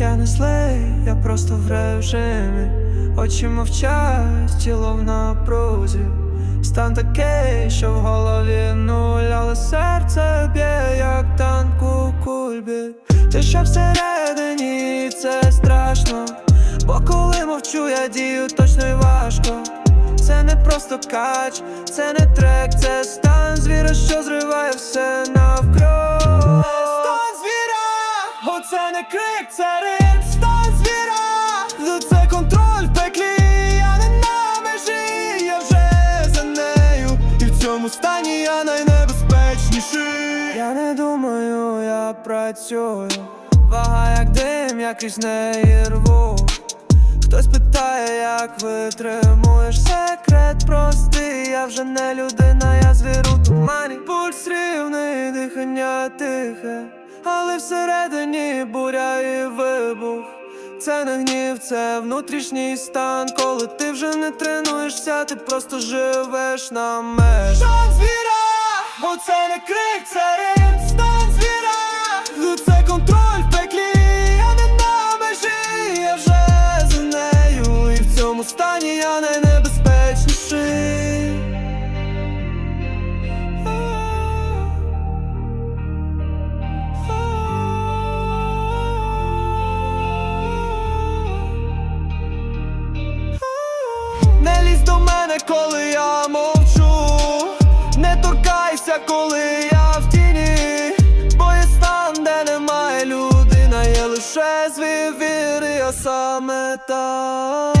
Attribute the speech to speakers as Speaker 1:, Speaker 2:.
Speaker 1: не злий, я просто в режимі Очі мовчать, тіло в напрузі. Стан такий, що в голові нуль, але серце б'є, як танк у кульбі. Ти що всередині, це страшно. Бо коли мовчу, я дію точно й важко. Це не просто кач, це не трек, це стан звіра, що зриває все навкруг не крик, це рит Стан звіра, Ну, це контроль в пеклі, я не на межі, я вже за нею, і в цьому стані я найнебезпечніший. Я не думаю, я працюю. Вага як дим, я крізь неї рву. Хтось питає, як витримуєш секрет простий, я вже не людина, я звір у тумані Пульс рівний, дихання тихе, але всередині буря і вибух. Це не гнів, це внутрішній стан, коли ти вже не тренуєшся, ти просто живеш на меж Стан звіра, це не крик, це ритм до мене, коли я мовчу, не торкайся, коли я в тіні, бо є стан, де немає людина, є лише звір віри, а саме так.